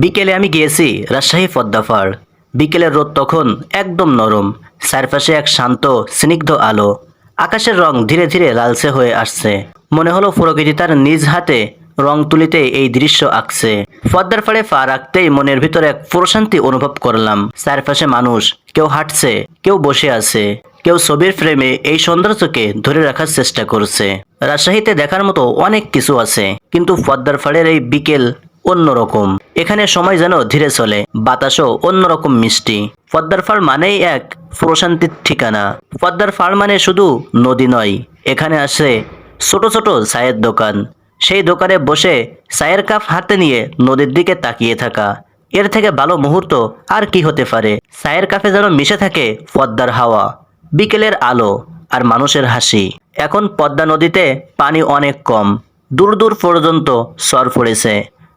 বিকেলে আমি গিয়েছি রাজশাহী পদ্মাফাড় বিকেলের রোদ তখন একদম নরম, চারপাশে এক শান্ত, স্নিগ্ধ আলো। আকাশের রং ধীরে ধীরে লালচে হয়ে আসছে। মনে হলো প্রকৃতি তার নিজ হাতে রং তুলিতে এই দৃশ্য আঁকছে। পদ্মার ফাড়ে পা রাখতেই মনের ভিতরে এক প্রশান্তি অনুভব করলাম। চারপাশে মানুষ, কেউ হাঁটছে, কেউ বসে আছে, কেউ ছবির ফ্রেমে এই সৌন্দর্যকে ধরে রাখার চেষ্টা করছে। রাজশাহীতে দেখার মতো অনেক কিছু আছে, কিন্তু পদ্মার ফাড়ের এই বিকেল অন্যরকম। এখানে সময় যেন ধীরে চলে, বাতাসও অন্যরকম মিষ্টি। পদ্মার ফাড় মানেই এক প্রশান্তির ঠিকানা। পদ্মার ফাড় মানে শুধু নদী নয়, এখানে আসে ছোট ছোট চায়ের দোকান। সেই দোকানে বসে চায়ের কাপ হাতে নিয়ে নদীর দিকে তাকিয়ে থাকা। এর থেকে ভালো মুহূর্ত আর কি হতে পারে? চায়ের কাপে যেন মিশে থাকে পদ্মার হাওয়া, বিকেলের আলো আর মানুষের হাসি। এখন পদ্মা নদীতে পানি অনেক কম, দূর দূর পর্যন্ত সর পড়েছে।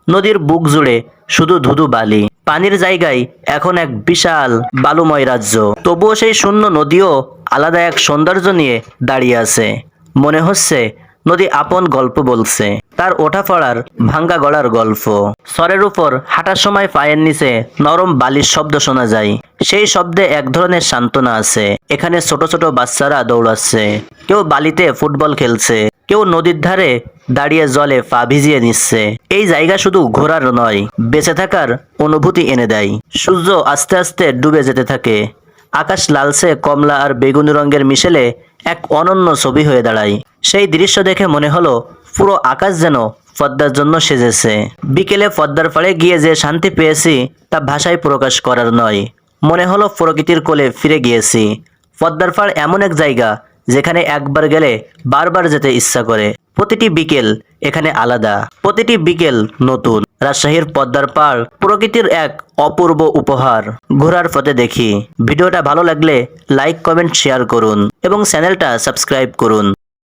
নদীর বুক জুড়ে শুধু ধুধু বালি। পানির জায়গায় এখন এক বিশাল বালুময় রাজ্য। তবুও সেই শূন্য নদীও আলাদা এক সৌন্দর্য নিয়ে দাঁড়িয়ে আছে। মনে হচ্ছে নদী আপন গল্প বলছে। তার ওঠা পড়ার ভাঙ্গা গড়ার গল্প। স্বরের উপর হাঁটার সময় পায়ের নিচে নরম বালির শব্দ শোনা যায়। সেই শব্দে এক ধরনের সান্ত্বনা আছে। এখানে ছোট ছোট বাচ্চারা দৌড়াচ্ছে। কেউ বালিতে ফুটবল খেলছে। কেউ নদীর ধারে দাঁড়িয়ে জলে পা ভিজিয়ে নিচ্ছে। এই জায়গা শুধু ঘোরার নয়, বেঁচে থাকার অনুভূতি এনে দেয়। সূর্য আস্তে আস্তে ডুবে যেতে থাকে। আকাশ লালচে কমলা আর বেগুনি রঙের মিশেলে এক অনন্য ছবি হয়ে দাঁড়ায়। সেই দৃশ্য দেখে মনে হলো, পুরো আকাশ যেন পদ্মার জন্য সেজেছে। বিকেলে পদ্মার পাড়ে গিয়ে যে শান্তি পেয়েছি, তা ভাষায় প্রকাশ করার নয়। মনে হলো প্রকৃতির কোলে ফিরে গিয়েছি। পদ্মার পাড় এমন এক জায়গা যেখানে একবার গেলে বারবার যেতে ইচ্ছা করে। প্রতিটি বিকেল এখানে আলাদা। প্রতিটি বিকেল নতুন। রাজশাহীর পদ্মার পাড় প্রকৃতির এক অপূর্ব উপহার। ঘোরার পথে দেখি। ভিডিওটা ভালো লাগলে লাইক, কমেন্ট, শেয়ার করুন এবং চ্যানেলটা সাবস্ক্রাইব করুন।